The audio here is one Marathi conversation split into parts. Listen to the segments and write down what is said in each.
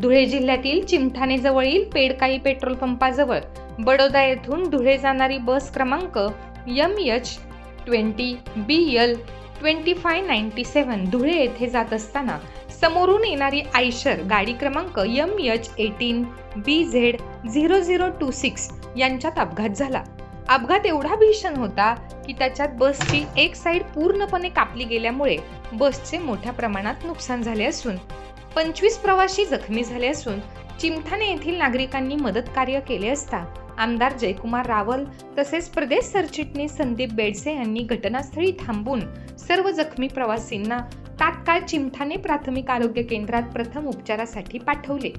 धुळे जिल्ह्यातील चिमठाणे जवळील पेडकाई पेट्रोल पंपाजवळ बडोदा येथून धुळे जाणारी बस क्रमांक M H twenty B L twenty five ninety seven Dhule येथे जात असताना समोरून येणारी आयशर गाडी क्रमांक M H eighteen B Z zero zero two six यांच्यात अपघात झाला. अपघात एवढा भीषण होता की त्याच्यात बसची एक साईड पूर्णपणे कापली गेल्यामुळे बसचे मोठ्या प्रमाणात नुकसान झाले असून पंचवीस प्रवासी जखमी झाले असून चिमठाणे येथील नागरिकांनी मदत कार्य केले असता आमदार जयकुमार रावल तसेच प्रदेश सरचिटणीस संदीप बेडसे यांनी घटनास्थळी थांबून सर्व जखमी प्रवासींना तात्काळ चिमठाणे प्राथमिक आरोग्य केंद्रात प्रथम उपचारासाठी पाठवले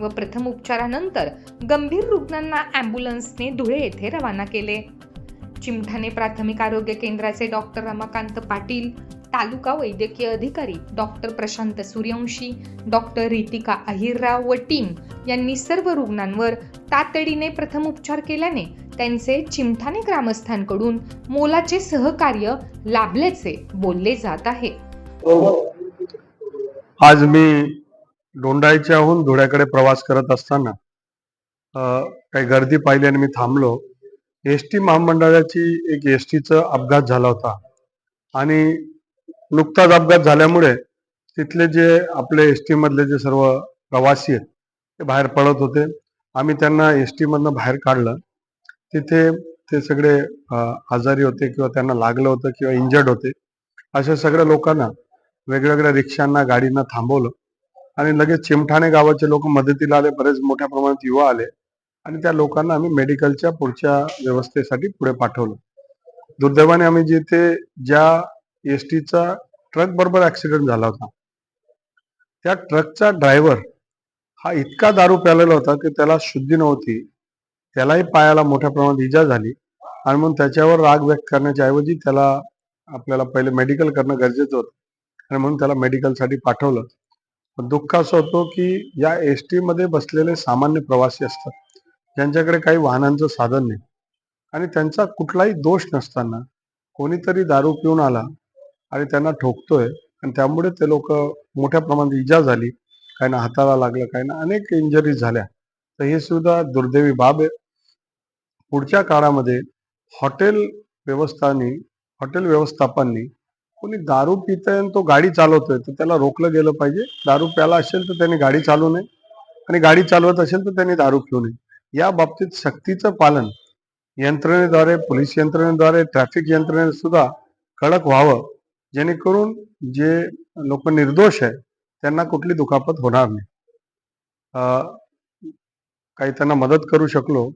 व प्रथम उपचारानंतर गंभीर रुग्णांना अँब्युलन्सने धुळे येथे रवाना केले. चिमठाणे प्राथमिक आरोग्य केंद्राचे डॉक्टर रमाकांत पाटील तालुका वैद्यकीय अधिकारी डॉक्टर प्रशांत सूर्यवंशी डॉक्टर रितिका अहिरराव व टीम यांनी सर्व रुग्णांवर तातडीने प्रथम उपचार केल्याने त्यांचे चिमठाणे ग्रामस्थांकडून मोलाचे सहकार्य लाभल्याचे बोलले जात आहे. आज मी डोंडाईच्याहून धुळ्याकडे प्रवास करत असताना काही गर्दी पाहिली आणि मी थांबलो. एस टी महामंडळाची एक एस टीचा अपघात झाला होता. आणि नुकताच अपघात झाल्यामुळे तिथले जे आपले एस टीमधले जे सर्व प्रवासी आहेत ते बाहेर पडत होते. आम्ही त्यांना एस टीमधनं बाहेर काढलं. तिथे ते सगळे आजारी होते किंवा त्यांना लागलं होतं किंवा इंजर्ड होते. अशा सगळ्या लोकांना वेगवेगळ्या रिक्षांना गाडींना थांबवलं आणि लगेच चिमठाणे गावाचे लोक मदतीला आले. बरेच मोठ्या प्रमाणात युवा आले आणि त्या लोकांना आम्ही मेडिकलच्या पुढच्या व्यवस्थेसाठी पुढे पाठवलं. दुर्दैवाने आम्ही जिथे ज्या एस टीचा ट्रक बरोबर ऍक्सिडेंट झाला होता. त्या ट्रकचा ड्रायव्हर हा इतका दारू प्यालेला होता की त्याला शुद्धी नव्हती. त्यालाही पायाला मोठ्या प्रमाणात इजा झाली आणि म्हणून त्याच्यावर राग व्यक्त करण्याच्या ऐवजी त्याला आपल्याला पहिले मेडिकल करणं गरजेचं होतं. आणि म्हणून त्याला मेडिकलसाठी पाठवलं. पण दुःख असं होतो की या एसमध्ये बसलेले सामान्य प्रवासी असतात. ज्यांच्याकडे काही वाहनांचं साधन नाही. आणि त्यांचा कुठलाही दोष नसताना कोणीतरी दारू पिऊन आला आणि त्यांना ठोकतोय. आणि त्यामुळे ते लोक मोठ्या प्रमाणात इजा झाली. काही ना हाताला लागलं काही ना अनेक इंजरीज झाल्या. तर हे सुद्धा दुर्दैवी बाब आहे. पुढच्या काळामध्ये हॉटेल व्यवस्थानी हॉटेल व्यवस्थापनाने कोणी दारू पितंय आणि तो गाडी चालवतोय तर त्याला रोखलं गेलं पाहिजे. दारू प्याला असेल तर त्याने गाडी चालवू नये. आणि गाडी चालवत असेल तर त्यांनी दारू पिऊ नये. या बाबतीत सक्तीचं पालन यंत्रणेद्वारे पोलीस यंत्रणेद्वारे ट्रॅफिक यंत्रणेने सुद्धा कडक व्हावं. जेणेकरून जे लोक निर्दोष आहे त्यांना कुठली दुखापत होणार नाही. अं, काही त्यांना मदत करू शकलो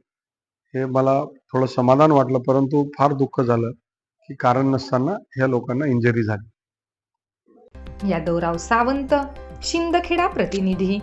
हे मला थोडं समाधान वाटलं परंतु फार दुःख झालं की कारण नसताना ह्या लोकांना इंजरी झाली. यादवराव सावंत शिंदखेडा प्रतिनिधी.